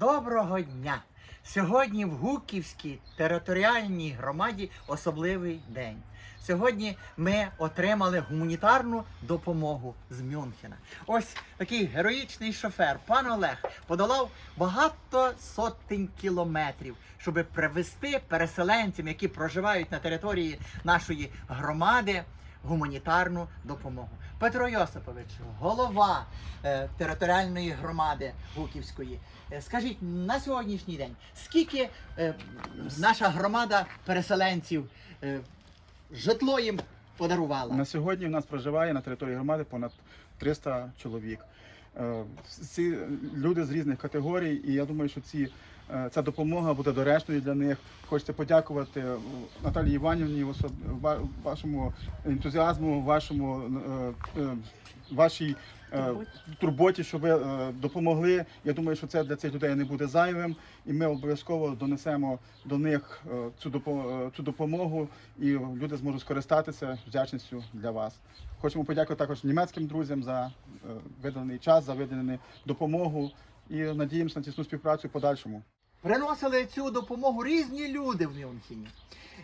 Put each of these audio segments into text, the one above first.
Доброго дня! Сьогодні в Гуківській територіальній громаді особливий день. Сьогодні ми отримали гуманітарну допомогу з Мюнхена. Ось такий героїчний шофер, пан Олег, подолав багато сотень кілометрів, щоб привезти переселенцям, які проживають на території нашої громади, гуманітарну допомогу. Петро Йосипович, голова е, територіальної громади Гуківської. Е, Скажіть, на сьогоднішній день скільки е, наша громада переселенців е, житло їм подарувала? На сьогодні в нас проживає на території громади понад 300 чоловік. Е, Ці люди з різних категорій, і я думаю, що ці, ця допомога буде доречною для них. Хочеться подякувати е, Наталії Іванівні, вашому ентузіазму, вашому е, е, вашій е, турботі, що ви е, допомогли. Я думаю, що це для цих людей не буде зайвим, і ми обов'язково донесемо до них е, цю допо- е, допомогу, і люди зможуть скористатися вдячністю для вас. Хочемо подякувати також німецьким друзям за е, виданий час, за видану допомогу і надіємося на тісну співпрацю в подальшому. Приносили цю допомогу різні люди в Мюнхені.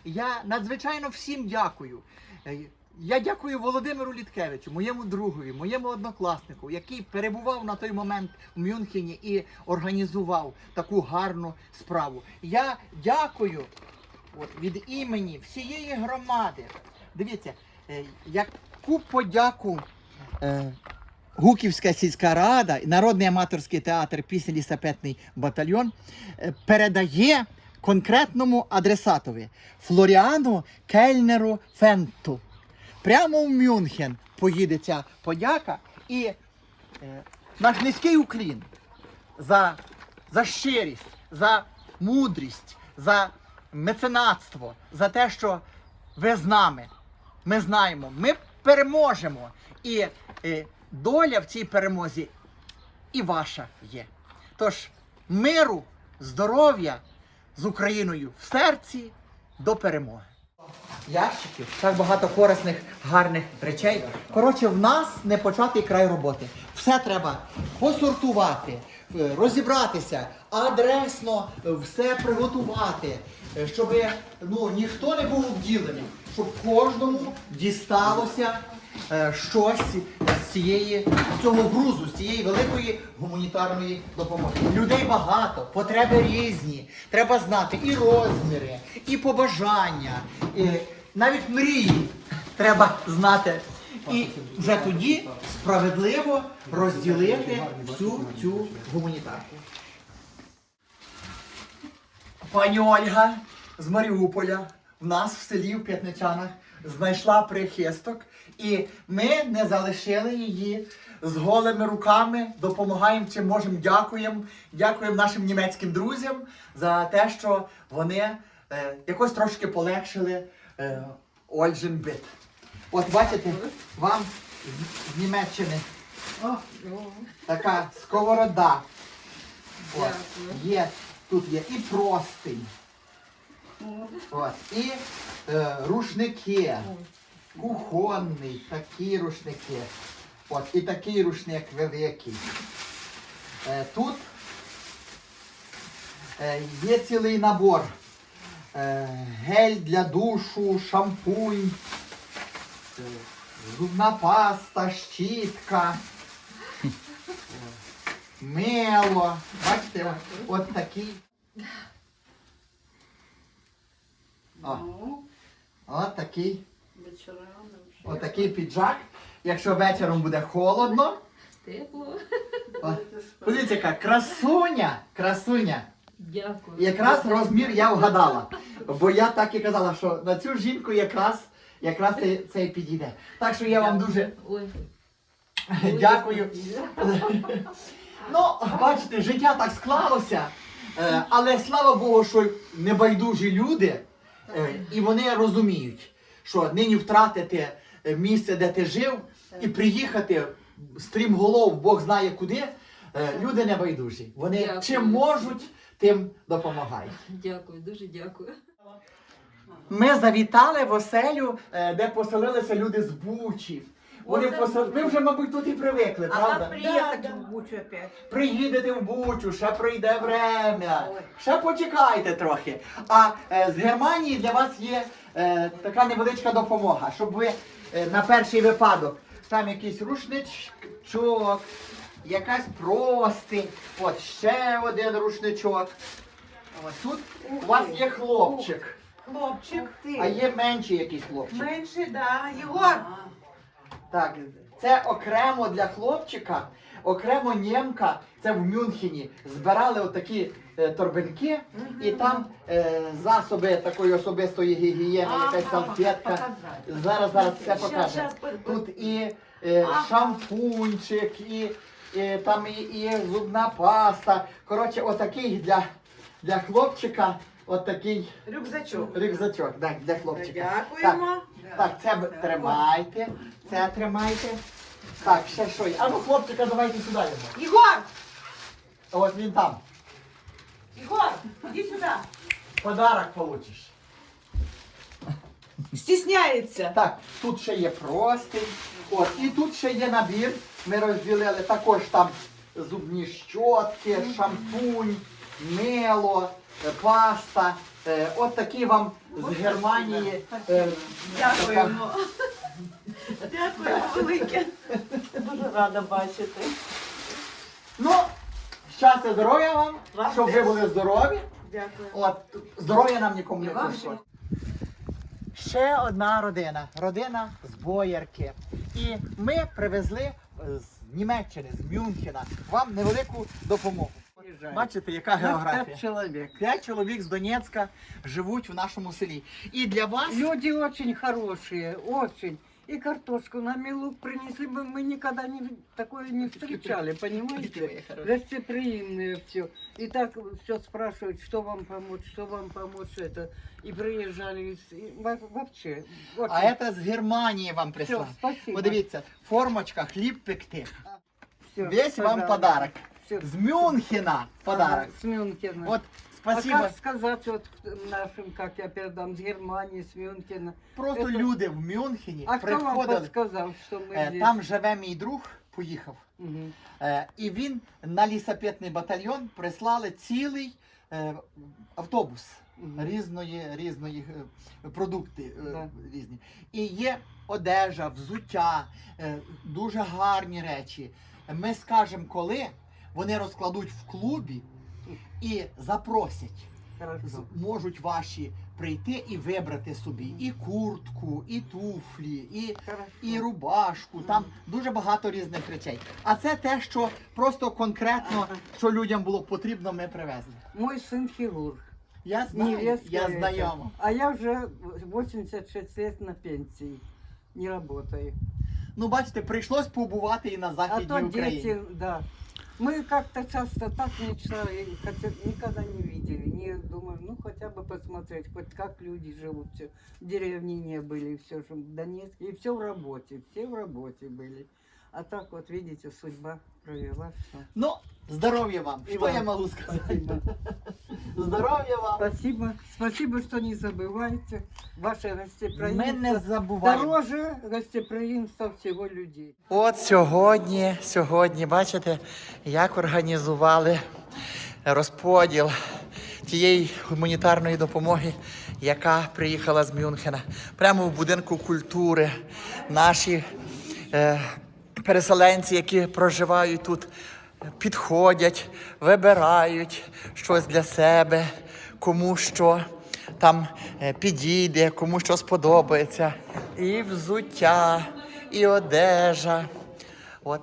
Я надзвичайно всім дякую. Е, Я дякую Володимиру Літкевичу, моєму другові, моєму однокласнику, який перебував на той момент у Мюнхені і організував таку гарну справу. Я дякую от, від імені всієї громади. Дивіться, е, яку подяку е, Гуківська сільська рада, Народний аматорський театр після лісапетний батальйон е, передає конкретному адресатові Флоріану Кельнеру Фенту. Прямо в Мюнхен поїде ця подяка і е, наш низький уклін за, за щирість, за мудрість, за меценатство, за те, що ви з нами. Ми знаємо, ми переможемо. І е, доля в цій перемозі і ваша є. Тож миру, здоров'я з Україною в серці до перемоги. Ящиків, так багато корисних, гарних речей. Коротше, в нас не початий край роботи. Все треба посортувати, е, розібратися, адресно все приготувати, е, щоб ну, ніхто не був обділений, щоб кожному дісталося е, щось цієї цього грузу, з цієї великої гуманітарної допомоги. Людей багато, потреби різні. Треба знати і розміри, і побажання, і навіть мрії треба знати. І вже тоді справедливо розділити всю цю гуманітарку. Пані Ольга з Маріуполя в нас в селі в П'ятничанах знайшла прихисток, і ми не залишили її з голими руками. Допомагаємо чим можемо. Дякуємо. Дякуємо нашим німецьким друзям за те, що вони е, якось трошки полегшили е, Ольжин бит. От бачите, вам з, Німеччини така сковорода. От, є, тут є і простинь. От, і е, рушники. Кухонний, такі рушники. От, і такий рушник великий. Е, тут е, є цілий набор. Е, гель для душу, шампунь, е, зубна паста, щітка, е, мило. Бачите, от, от такий. О, Ну, от такий. Вже. Піджак. Якщо вечором буде холодно. Тепло. Подивіться, яка красуня, красуня. Дякую. Якраз розмір я вгадала. Бо я так і казала, що на цю жінку якраз, якраз це, це і підійде. Так що я вам дуже Ой. дякую. Ну, бачите, життя так склалося. Е, Але слава Богу, що небайдужі люди, е, і вони розуміють, що нині втратити е, місце, де ти жив, і приїхати стрімголов, Бог знає куди. е, Люди небайдужі. Вони Дякую. чим можуть, тим допомагають. Дякую, дуже дякую. Ми завітали в оселю, е, де поселилися люди з Бучі. Вони посад... Ви вже, мабуть, тут і привикли, правда? Приехать в Бучу опять. Приїдете в Бучу, ще прийде время. Ще почекайте трохи. А з Германії для вас є е, така невеличка допомога, щоб ви е, на перший випадок там якийсь рушничок, якась простинь, от ще один рушничок. От тут у вас є хлопчик, Хлопчик, а є менший якийсь хлопчик. Менше, да. Єгор, Так, це окремо для хлопчика, окремо німка, це в Мюнхені. Збирали отакі е, торбинки, і там е, засоби такої особистої гігієни, якась салфетка. Зараз зараз все покаже. Тут і е, шампунчик, і, і там і, і зубна паста. Коротше, отакий для, для хлопчика, отакий рюкзачок. рюкзачок. Так, для хлопчика. Так, Дякуємо. так, це б- тримайте, це тримайте. Так, ще що є. А ну хлопчика, давайте сюди його. Єгор, От він там. Єгор, іди сюди. Подарок получиш. Стісняється. Так, тут ще є простий. От, і тут ще є набір. Ми розділили також там зубні щотки, шампунь, мило, е, паста. Е, От такі вам з Германії. е, Дякуємо. Дякуємо велике. Дуже рада бачити. Ну, щастя, здоров'я вам, Вам щоб ви теж. були здорові. Дякую. От здоров'я нам нікому не І вам. Ще одна родина, родина з Боярки. І ми привезли е, з Німеччини, з Мюнхена, вам невелику допомогу. Бачите, яка географія? человек. П'ять чоловік з Донецька живуть в нашому селі. І для вас Люди очень хорошие, очень. И картошку нам и лук принесли бы, мы никогда не, такое не встречали, понимаете? Гостеприимные все. И так все спрашивают, что вам помочь, что вам помочь это. И приезжали, и- и во- вообще. а це з Германії вам все, прислали. спасибо. Подивіться, формочка, хліб пекти. Всё, Весь вам пожалуйста. подарок. Всё. З Мюнхена подарок. Ага, С Мюнхена. От А спасибо. как сказать вот нашим, как я передам, с Германии, с Мюнхена? Просто Это- люди в Мюнхені А приходили. подсказал, что мы Е, здесь? Там живе мій друг, поїхав. Мгм. Е, І він на лісопетний батальйон прислали цілий е, автобус Мгм. різної, різної е, продукти е, Да. різні. І є одежа, взуття, е, дуже гарні речі. Ми скажемо, коли вони розкладуть в клубі і запросять. Хорошо. можуть ваші прийти і вибрати собі і куртку, і туфлі, і, і рубашку. Там дуже багато різних речей. А це те, що просто конкретно, що людям було потрібно, ми привезли. Мой сын хирург. Я знаю, Невестка я знайома. А я уже 86 лет на пенсии. Не работаю. Ну, бачите, прийшлось побувати і на А то Україні. дети, да. Мы как-то часто так мечтали, хотя никогда не видели. Не думаю, ну хотя бы посмотреть, хоть как люди живут. Все. В деревне не были, все же в Донецке. И все в работе, все в работе были. А так вот, видите, судьба провела все. Ну, здоров'я вам. І Що вам. я можу сказати? Спасибо. Здоров'я вам. Спасибо. Спасибо, что не забываете ваше Ми гостеприимство. не забуваємо. Дороже гостеприимства всего людей. От сьогодні, сьогодні, бачите, як організували розподіл тієї гуманітарної допомоги, яка приїхала з Мюнхена. Прямо в будинку культури наші е, переселенці, які проживають тут, підходять, вибирають щось для себе, кому що там е, підійде, кому що сподобається. І взуття, і одежа. От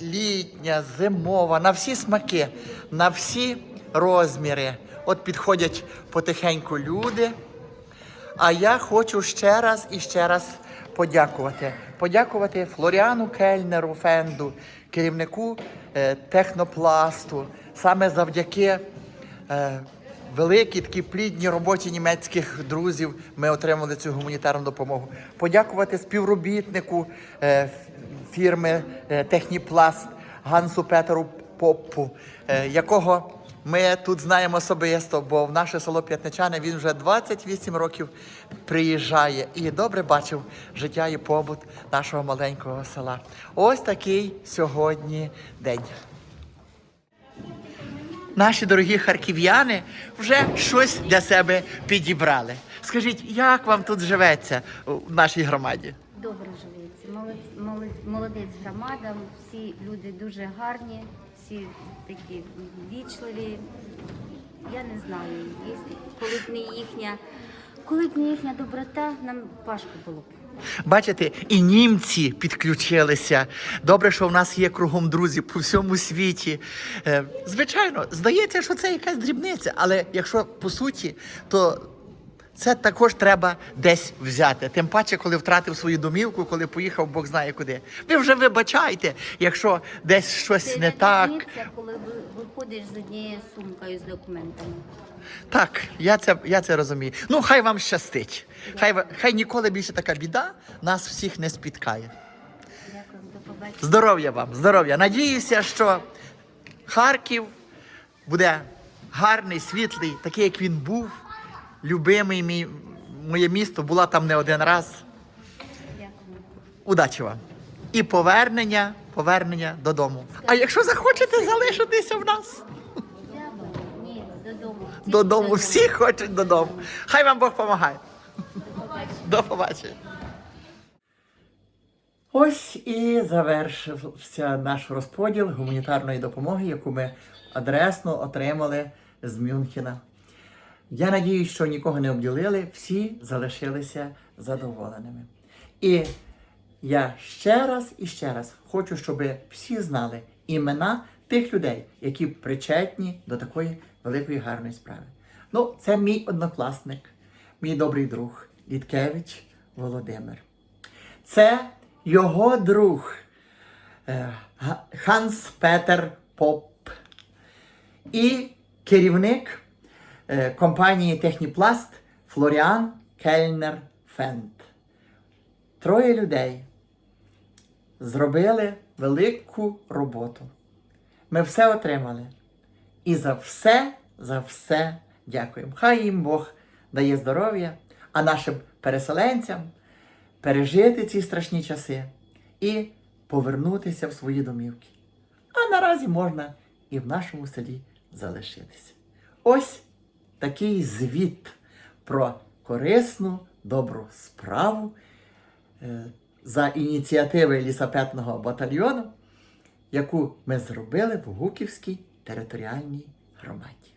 літня, зимова, на всі смаки, на всі розміри. От підходять потихеньку люди. А я хочу ще раз і ще раз подякувати. Подякувати Флоріану Кельнеру Фенду, керівнику е, технопласту. Саме завдяки е, великій такій плідній роботі німецьких друзів ми отримали цю гуманітарну допомогу. Подякувати співробітнику е, фірми е, Техніпласт Гансу Петеру Поппу, е, якого Ми тут знаємо особисто, бо в наше село П'ятничане він вже 28 років приїжджає і добре бачив життя і побут нашого маленького села. Ось такий сьогодні день. Наші дорогі харків'яни вже щось для себе підібрали. Скажіть, як вам тут живеться в нашій громаді? Добре живеться. Молодець, молодець, громада. Всі люди дуже гарні, всі такі вічливі. Я не знаю, коли б не їхня, коли б не їхня доброта, нам важко було б. Бачите, і німці підключилися. Добре, що в нас є кругом друзі по всьому світі. Е, Звичайно, здається, що це якась дрібниця, але якщо по суті, то це також треба десь взяти. Тим паче, коли втратив свою домівку, коли поїхав Бог знає куди. Ви вже вибачайте, якщо десь щось Це не так. різниця, коли ви виходиш з однією сумкою з документами. Так, я це, я це розумію. Ну, хай вам щастить. Хай, хай ніколи більше така біда нас всіх не спіткає. Дякую, до побачення. Здоров'я вам, здоров'я. Надіюся, що Харків буде гарний, світлий, такий, як він був. Любимий мій, моє місто, була там не один раз. Удачі вам. І повернення, повернення додому. А якщо захочете залишитися в нас, Ні, додому. Додому, всі хочуть додому. Хай вам Бог допомагає. До побачення. Ось і завершився наш розподіл гуманітарної допомоги, яку ми адресно отримали з Мюнхена. Я надіюсь, що нікого не обділили, всі залишилися задоволеними. І я ще раз і ще раз хочу, щоб всі знали імена тих людей, які причетні до такої великої гарної справи. Ну, це мій однокласник, мій добрий друг Літкевич Володимир. Це його друг е, Ханс Петер Поп і керівник компанії Техніпласт Флоріан Кельнер Фент. Троє людей зробили велику роботу. Ми все отримали. І за все, за все дякуємо. Хай їм Бог дає здоров'я, а нашим переселенцям пережити ці страшні часи і повернутися в свої домівки. А наразі можна і в нашому селі залишитися. Ось такий звіт про корисну, добру справу е, за ініціативи лісопетного батальйону, яку ми зробили в Гуківській територіальній громаді.